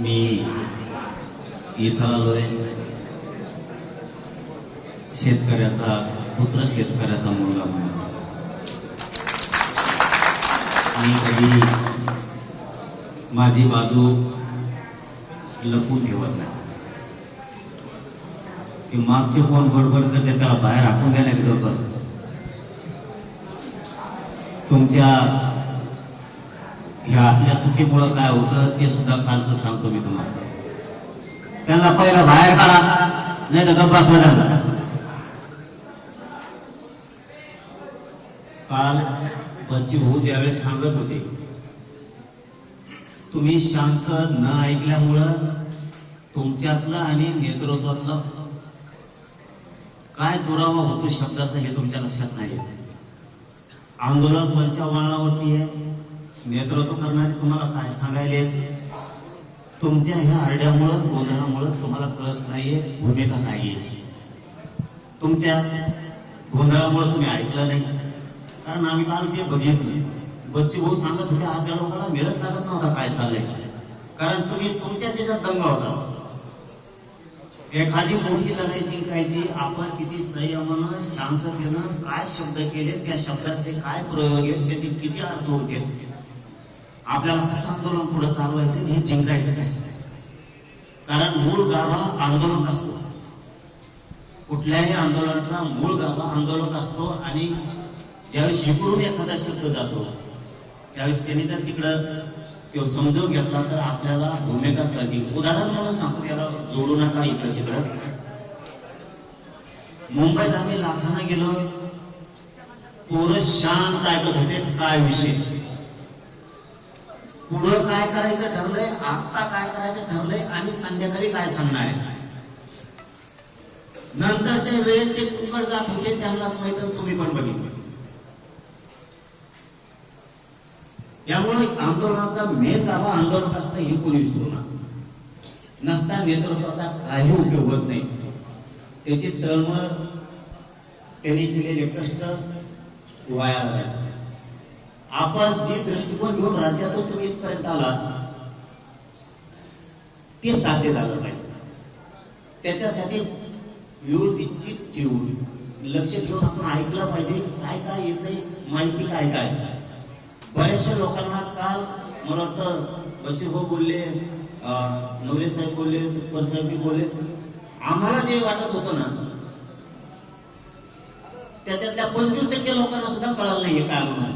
मी इथं आलोय शेतकऱ्याचा पुत्र शेतकऱ्याचा मुलगा म्हणून. मी कधी माझी बाजू लपून ठेवत नाही. की मागचे कोण गडबड करते त्याला बाहेर हाकून द्या नाही बस. तुमच्या ह्या असल्या चुकीमुळं काय होतं ते सुद्धा कालचं सांगतो मी तुम्हाला. त्यांना पहिलं बाहेर काढा नाही तर गप्पास त्यांना काल बच्ची भाऊ ज्यावेळेस सांगत होते तुम्ही शांत न ऐकल्यामुळं तुमच्यातलं आणि नेतृत्वातलं काय दुरावा होतो शब्दाचा हे तुमच्या लक्षात नाही आंदोलन पंचावरणावरती आहे. नेतृत्व करणारे तुम्हाला काय सांगायले तुमच्या ह्या आरड्यामुळं गोंधळामुळं तुम्हाला कळत नाहीये भूमिका नाहीये. तुमच्या गोंधळामुळं तुम्ही ऐकलं नाही. कारण आम्ही काल ते बघितलं. बच्ची भाऊ सांगत होते अर्ध्या लोकांना मिळत लागत नव्हता काय चाललंय. कारण तुम्ही तुमच्या त्याच्यात दंगा होता. एखादी मोठी लढाई जिंकायची आपण किती संयमानं शांततेनं काय शब्द केले त्या शब्दाचे काय प्रयोग आहेत त्याचे किती अर्थ होते? आपल्याला कसं आंदोलन पुढे चालवायचं हे जिंकायचं कसं? कारण मूळ गाभा आंदोलक असतो. कुठल्याही आंदोलनाचा मूळ गाभा आंदोलक असतो आणि ज्यावेळेस इकडून एखादा शब्द जातो त्यावेळेस त्यांनी जर तिकडं तो समजून घेतला तर आपल्याला भूमिका कळते. उदाहरण म्हणून सांगतो त्याला जोडू नका इकडं तिकडं. मुंबईत आम्ही लाखानं गेलो. पोरं शांत ऐकत होते काय विषय? पुढं काय करायचं ठरलंय आता काय करायचं ठरलंय आणि संध्याकाळी काय सांगणार आहे. नंतरच्या वेळेत ते कुकड जात होते त्यांना माहीत तुम्ही पण बघितलं. यामुळे आंदोलनाचा मेन गावा आंदोलन असतं हे कोणी विसरू नका. नसता नेतृत्वाचा काही उपयोग होत नाही. त्याची तळमळ त्यांनी केलेले कष्ट वाया झाले आपण जे दृष्टिकोन घेऊन राज्यातून तुम्ही इथपर्यंत आला ते साध्य झालं पाहिजे. त्याच्यासाठी व्यवस्थित ठेवून लक्ष ठेवून आपण ऐकलं पाहिजे काय काय येतंय माहिती काय काय. बऱ्याचशा लोकांना काल मला वाटतं बच्चू भाऊ बोलले नवरे साहेब बोलले तुपर साहेब बी बोलले. आम्हाला जे वाटत होतं ना त्याच्यातल्या पंचवीस टक्के लोकांना सुद्धा कळलं नाहीये काय म्हणून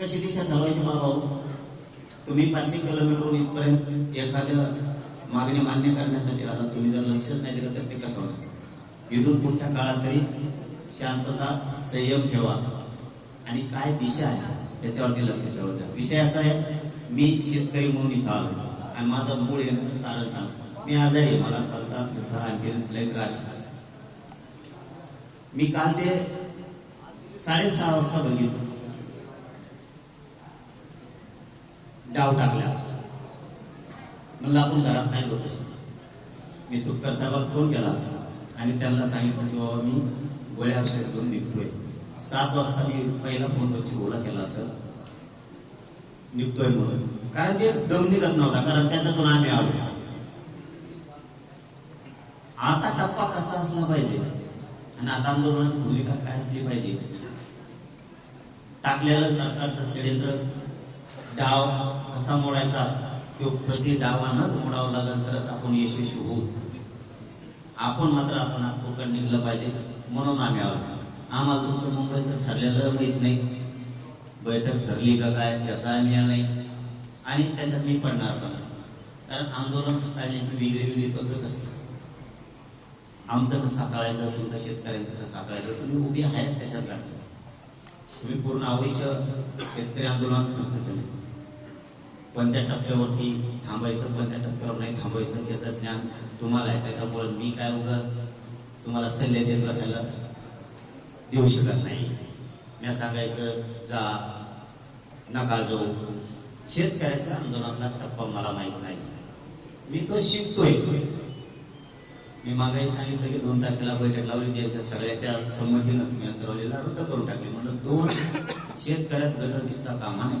कशी दिशा ठरवायची मा भाऊ तुम्ही पाचशे किलोमीटर इथपर्यंत एखाद्या मागणी मान्य करण्यासाठी आला. तुम्ही जर लक्षच नाही दिलं तर ते कसं होणार? इथून पुढच्या काळात तरी शांतता संयम ठेवा. आणि काय दिशा आहे त्याच्यावरती लक्ष ठेवायचं. विषय असा आहे मी शेतकरी म्हणून इथं आलो आणि माझं मूळ येण्याचं कारण सांग मी आजारी आहे मला चालता फिरता आणखी लय त्रास मी काल ते साडेसहा वाजता बघितलं. डाव टाकला. म्हणलं आपण घरात नाही जाऊ शकत मी तुपकर साहेबाला फोन केला आणि त्यांना सांगितलं की बाबा मी गोळ्या औषध घेऊन निघतोय. सात वाजता मी पहिला फोन बच्ची ओला केला असं. निघतोय म्हणून. कारण ते दम निघत नव्हता कारण त्याच्यातून आम्ही आलो. आता टप्पा कसा असला पाहिजे? आणि आता आंदोलनाची भूमिका काय असली पाहिजे? टाकलेलं सरकारचं षडयंत्र डाव कसा मोडायचा? तो प्रति डावानच मोडावं लागेल तरच आपण यशस्वी होऊ. आपण मात्र आपण नागपूरकडे निघलं पाहिजे म्हणून आम्ही आलो. आम्हाला तुमचं मुंबईचं ठरलेलं माहीत नाही. बैठक ठरली का काय त्याचा आम्ही नाही. आणि त्याच्यात मी पडणार पण कारण आंदोलन हाताळण्याची वेगळी वेगळी पद्धत असते. आमचं कसं हाताळायचं तुमचं शेतकऱ्यांचं कसं हाताळायचं तुम्ही उभी आहेत त्याच्यात गाठतो तुम्ही पूर्ण अवश्य शेतकरी आंदोलनात खर्च केलं. कोणत्या टप्प्यावरती थांबायचं कोणत्या टप्प्यावर नाही थांबायचं याचं ज्ञान तुम्हाला आहे. त्याच्यामुळे मी काय उगा तुम्हाला सल्ले देत बसायला देऊ शकत नाही. मी सांगायचं जा नका जाऊ. शेतकऱ्याच्या आंदोलनातला टप्पा मला माहीत नाही. मी तो शिकतोय. मी मागाही सांगितलं की दोन तारखेला बैठक लावली त्यांच्या सगळ्याच्या संमतीनं मी अंतरवलेला रद्द करून टाकले. म्हणलं दोन शेतकऱ्यात गट दिसता कामा नाही